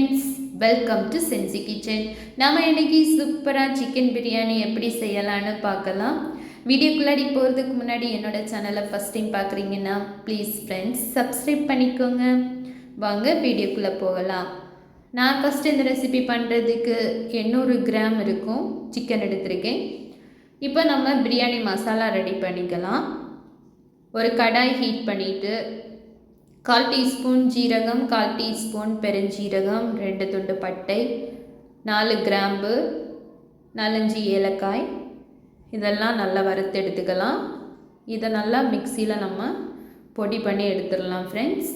Friends welcome to Chenchi kitchen நம்ம இன்றைக்கி சூப்பராக சிக்கன் பிரியாணி எப்படி செய்யலான்னு பார்க்கலாம். வீடியோக்குள்ளாடி போகிறதுக்கு முன்னாடி என்னோட சேனலை ஃபஸ்ட் டைம் பார்க்குறீங்கன்னா ப்ளீஸ் ஃப்ரெண்ட்ஸ் சப்ஸ்கிரைப் பண்ணிக்கோங்க. வாங்க வீடியோக்குள்ளே போகலாம். நான் ஃபஸ்ட் இந்த ரெசிபி பண்ணுறதுக்கு எண்ணூறு கிராம் இருக்கும் சிக்கன் எடுத்திருக்கேன். இப்போ நம்ம பிரியாணி மசாலா ரெடி பண்ணிக்கலாம். ஒரு கடாய் ஹீட் பண்ணிவிட்டு கால் டீஸ்பூன் ஜீரகம் கால் டீஸ்பூன் பெருஞ்சீரகம் ரெண்டு துண்டு பட்டை நாலு கிராம்பு நாலஞ்சு ஏலக்காய். இதெல்லாம் நல்லா வறுத்து எடுத்துக்கலாம். இதை நல்லா மிக்சியில் நம்ம பொடி பண்ணி எடுத்துடலாம் ஃப்ரெண்ட்ஸ்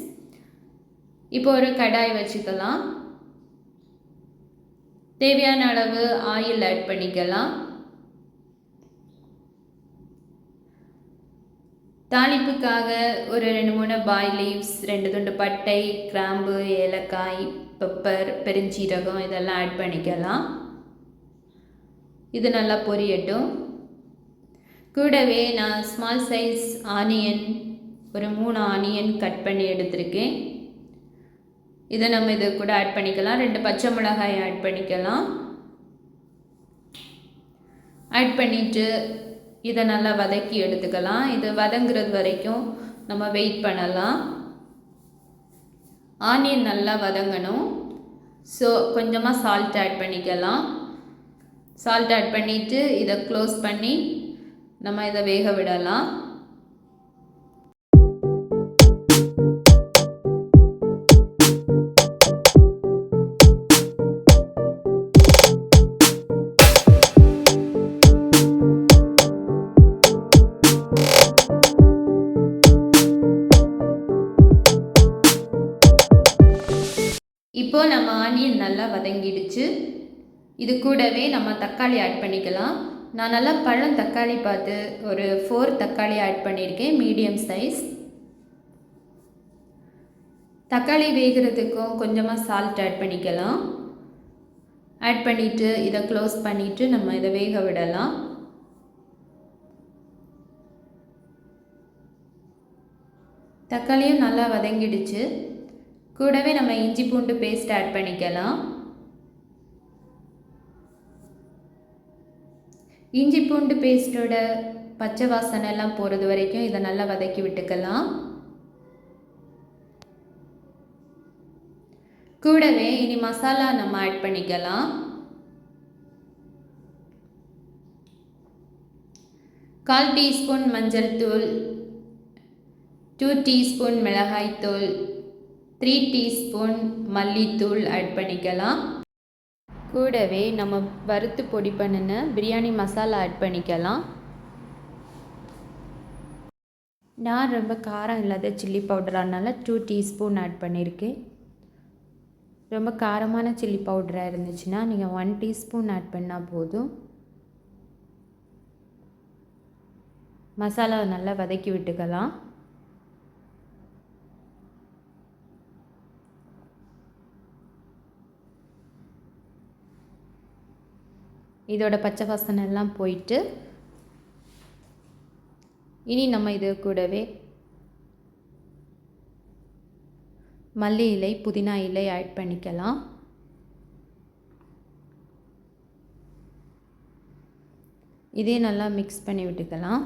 இப்போ ஒரு கடாய் வச்சுக்கலாம். தேவையான அளவு ஆயில் ஆட் பண்ணிக்கலாம். தாளிப்புக்காக ஒரு ரெண்டு மூணு பாய் லீவ்ஸ் ரெண்டு துண்டு பட்டை கிராம்பு ஏலக்காய் பெப்பர் பெருஞ்சீரகம் இதெல்லாம் ஆட் பண்ணிக்கலாம். இது நல்லா பொரியட்டும். கூடவே நான் ஸ்மால் சைஸ் ஆனியன் ஒரு மூணு ஆனியன் கட் பண்ணி எடுத்திருக்கேன். இதை நம்ம இது கூட ஆட் பண்ணிக்கலாம். ரெண்டு பச்சை மிளகாய் ஆட் பண்ணிக்கலாம். ஆட் பண்ணிவிட்டு இதை நல்லா வதக்கி எடுத்துக்கலாம். இது வதங்குறது வரைக்கும் நம்ம வெயிட் பண்ணலாம். ஆனியன் நல்லா வதங்கணும். ஸோ கொஞ்சமாக சால்ட் ஆட் பண்ணிக்கலாம். சால்ட் ஆட் பண்ணிவிட்டு இதை க்ளோஸ் பண்ணி நம்ம இதை வேக விடலாம். இப்போது நம்ம ஆனியன் நல்லா வதங்கிடுச்சு. இது கூடவே நம்ம தக்காளி ஆட் பண்ணிக்கலாம். நான் நல்லா பழம் தக்காளி பார்த்து ஒரு ஃபோர் தக்காளி ஆட் பண்ணியிருக்கேன் மீடியம் சைஸ் தக்காளி வேகிறதுக்கும் கொஞ்சமாக சால்ட் ஆட் பண்ணிக்கலாம். ஆட் பண்ணிவிட்டு இதை க்ளோஸ் பண்ணிவிட்டு நம்ம இதை வேக விடலாம். தக்காளியும் நல்லா வதங்கிடுச்சு. கூடவே நம்ம இஞ்சி பூண்டு பேஸ்ட் ஆட் பண்ணிக்கலாம். இஞ்சி பூண்டு பேஸ்ட்டோட பச்சை வாசனை எல்லாம் போகிறது வரைக்கும் இதை நல்லா வதக்கி விட்டுக்கலாம். கூடவே இனி மசாலா நம்ம ஆட் பண்ணிக்கலாம். கால் டீஸ்பூன் மஞ்சள் தூள் டூ டீஸ்பூன் மிளகாய் தூள் த்ரீ டீஸ்பூன் மல்லித்தூள் ஆட் பண்ணிக்கலாம். கூடவே நம்ம வறுத்து பொடி பண்ணின பிரியாணி மசாலா ஆட் பண்ணிக்கலாம். நான் ரொம்ப காரம் இல்லாத சில்லி பவுடர் அதனால் டூ டீஸ்பூன் ஆட் பண்ணியிருக்கேன் ரொம்ப காரமான சில்லி பவுடராக இருந்துச்சுன்னா நீங்கள் ஒன் டீஸ்பூன் ஆட் பண்ணால் போதும். மசாலாவை நல்லா வதக்கி விட்டுக்கலாம். இதோட பச்சை வாசனை எல்லாம் போயிட்டு இனி நம்ம இது கூடவே மல்லி இலை புதினா இலை ஆட் பண்ணிக்கலாம். இதே நல்லா மிக்ஸ் பண்ணி விட்டுக்கலாம்.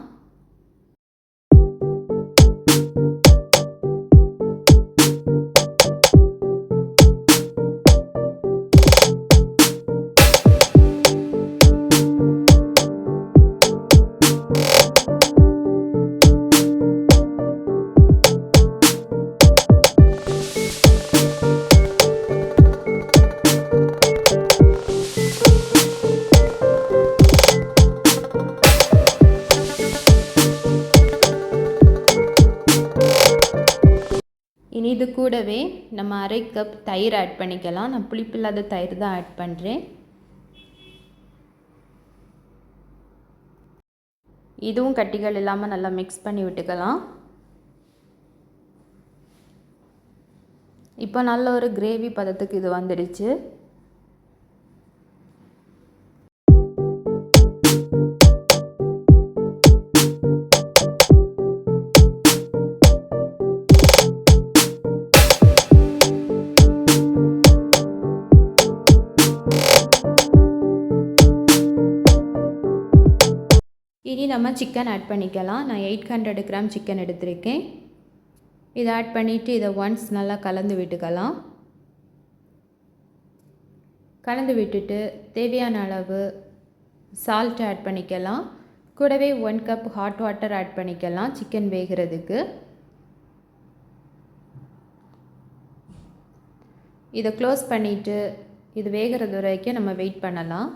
இது கூடவே நம்ம அரை கப் தயிர் ஆட் பண்ணிக்கலாம். நான் புளிப்பில்லாத தயிர் தான் ஆட் பண்ணுறேன் இதுவும் கட்டிகள் இல்லாமல் நல்லா மிக்ஸ் பண்ணி விட்டுக்கலாம். இப்போ நல்ல ஒரு கிரேவி பதத்துக்கு இது வந்துடுச்சு. சிக்கன் ஆட் பண்ணிக்கலாம். நான் எயிட் ஹண்ட்ரட் கிராம் சிக்கன் எடுத்திருக்கேன். இதை ஆட் பண்ணிவிட்டு இதை ஒன்ஸ் நல்லா கலந்து விட்டுக்கலாம். கலந்து விட்டுட்டு தேவையான அளவு சால்ட் ஆட் பண்ணிக்கலாம். கூடவே one cup hot water add பண்ணிக்கலாம். சிக்கன் வேகிறதுக்கு. இதை க்ளோஸ் பண்ணிவிட்டு இது வேகிறது வரைக்கும் நம்ம வெயிட் பண்ணலாம்.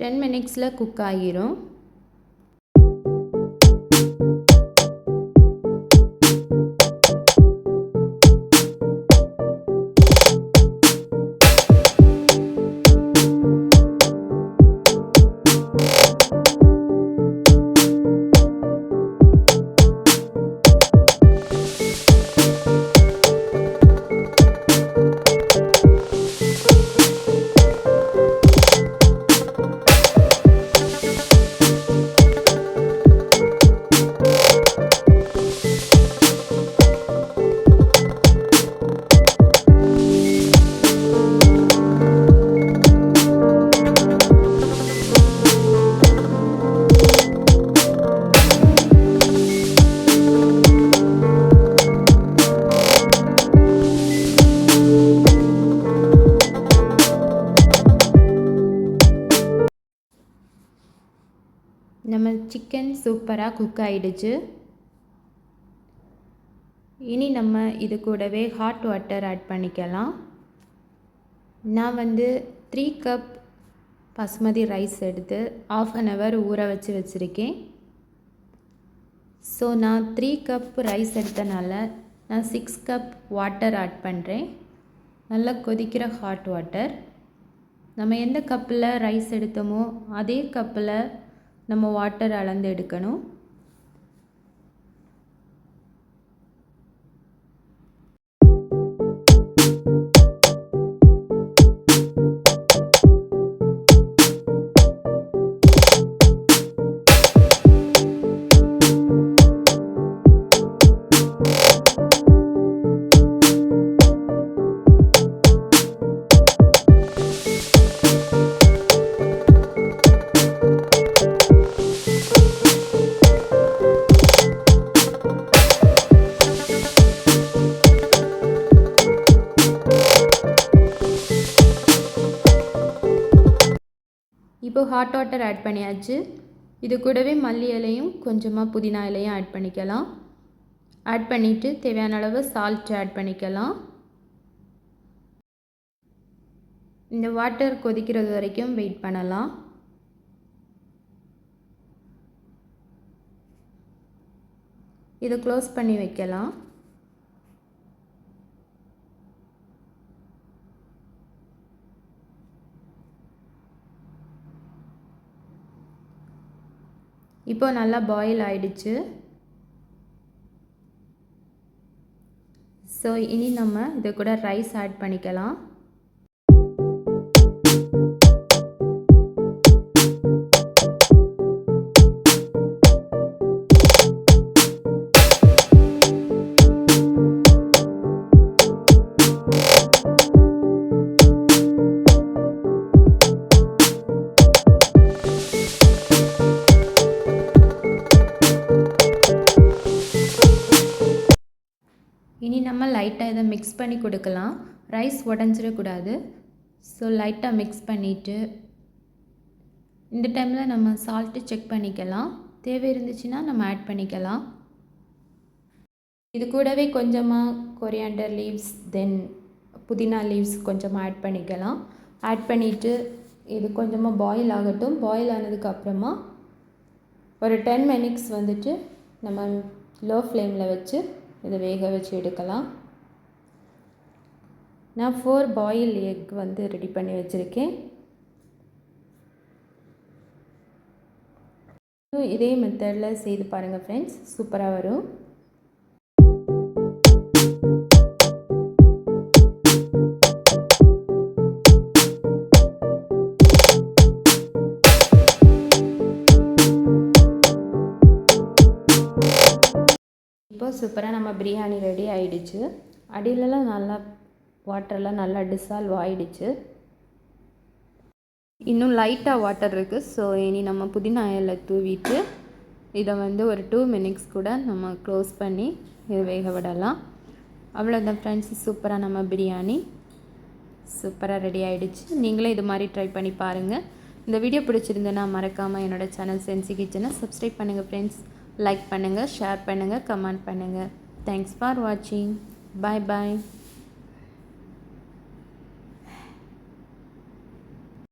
டென் மினிட்ஸில் குக் ஆகிரும். நம்ம சிக்கன் சூப்பராக குக் ஆகிடுச்சு இனி நம்ம இது கூடவே ஹாட் வாட்டர் ஆட் பண்ணிக்கலாம். நான் வந்து த்ரீ கப் பசுமதி ரைஸ் எடுத்து ஆஃப் அன் ஹவர் ஊற வச்சு வச்சுருக்கேன். ஸோ நான் த்ரீ கப் ரைஸ் எடுத்தனால நான் சிக்ஸ் கப் வாட்டர் ஆட் பண்ணுறேன் நல்லா கொதிக்கிற ஹாட் வாட்டர் நம்ம எந்த கப்பில் ரைஸ் எடுத்தோமோ அதே கப்பில் நம்ம வாட்டர் அளந்து எடுக்கணும். ஹாட் வாட்டர் ஆட் பண்ணியாச்சு. இது கூடவே மல்லி இலையும் கொஞ்சமாக புதினா இலையும் ஆட் பண்ணிக்கலாம். ஆட் பண்ணிவிட்டு தேவையான அளவு சால்ட் ஆட் பண்ணிக்கலாம். இந்த வாட்டர் கொதிக்கிறது வரைக்கும் வெயிட் பண்ணலாம். இதை க்ளோஸ் பண்ணி வைக்கலாம். இப்போ நல்லா பாயில் ஆயிடுச்சு. ஸோ இனி நம்ம இதை கூட ரைஸ் ஆட் பண்ணிக்கலாம். இனி நம்ம லைட்டாக இதை மிக்ஸ் பண்ணி கொடுக்கலாம். ரைஸ் உடஞ்சிடக்கூடாது. ஸோ லைட்டாக மிக்ஸ் பண்ணிவிட்டு இந்த டைமில் நம்ம சால்ட்டு செக் பண்ணிக்கலாம். தேவை இருந்துச்சுன்னா நம்ம ஆட் பண்ணிக்கலாம். இது கூடவே கொஞ்சமாக கொரியாண்டர் லீவ்ஸ் தென் புதினா லீவ்ஸ் கொஞ்சமாக ஆட் பண்ணிக்கலாம். ஆட் பண்ணிவிட்டு இது கொஞ்சமாக பாயில் ஆகட்டும். பாயில் ஆனதுக்கப்புறமா ஒரு டென் மினிட்ஸ் வந்துட்டு நம்ம லோ ஃப்ளேமில் வச்சு இதை வேக வச்சு எடுக்கலாம். நான் ஃபோர் பாயில் எக் வந்து ரெடி பண்ணி வச்சுருக்கேன். இதே மெத்தடில் செய்து பாருங்கள் ஃப்ரெண்ட்ஸ் சூப்பராக வரும். இப்போ சூப்பராக நம்ம பிரியாணி ரெடி ஆகிடுச்சு அடியிலலாம் நல்லா வாட்டர்லாம் நல்லா டிசால்வ் ஆகிடுச்சு இன்னும் லைட்டாக வாட்டர் இருக்குது ஸோ இனி நம்ம புதினா இலை தூவிட்டு இதை வந்து ஒரு டூ மினிட்ஸ் கூட நம்ம க்ளோஸ் பண்ணி இது வேக விடலாம். அவ்வளோதான் ஃப்ரெண்ட்ஸ் சூப்பராக நம்ம பிரியாணி. சூப்பராக ரெடி ஆகிடுச்சு நீங்களே இது மாதிரி ட்ரை பண்ணி பாருங்கள் இந்த வீடியோ பிடிச்சிருந்தேன்னா மறக்காமல் என்னோடய சேனல் சென்சி கிச்சனை சப்ஸ்கிரைப் பண்ணுங்கள் ஃப்ரெண்ட்ஸ் லைக் பண்ணுங்கள் ஷேர் பண்ணுங்கள் கமெண்ட் பண்ணுங்கள் தேங்க்ஸ் ஃபார் வாட்சிங் பாய் பாய்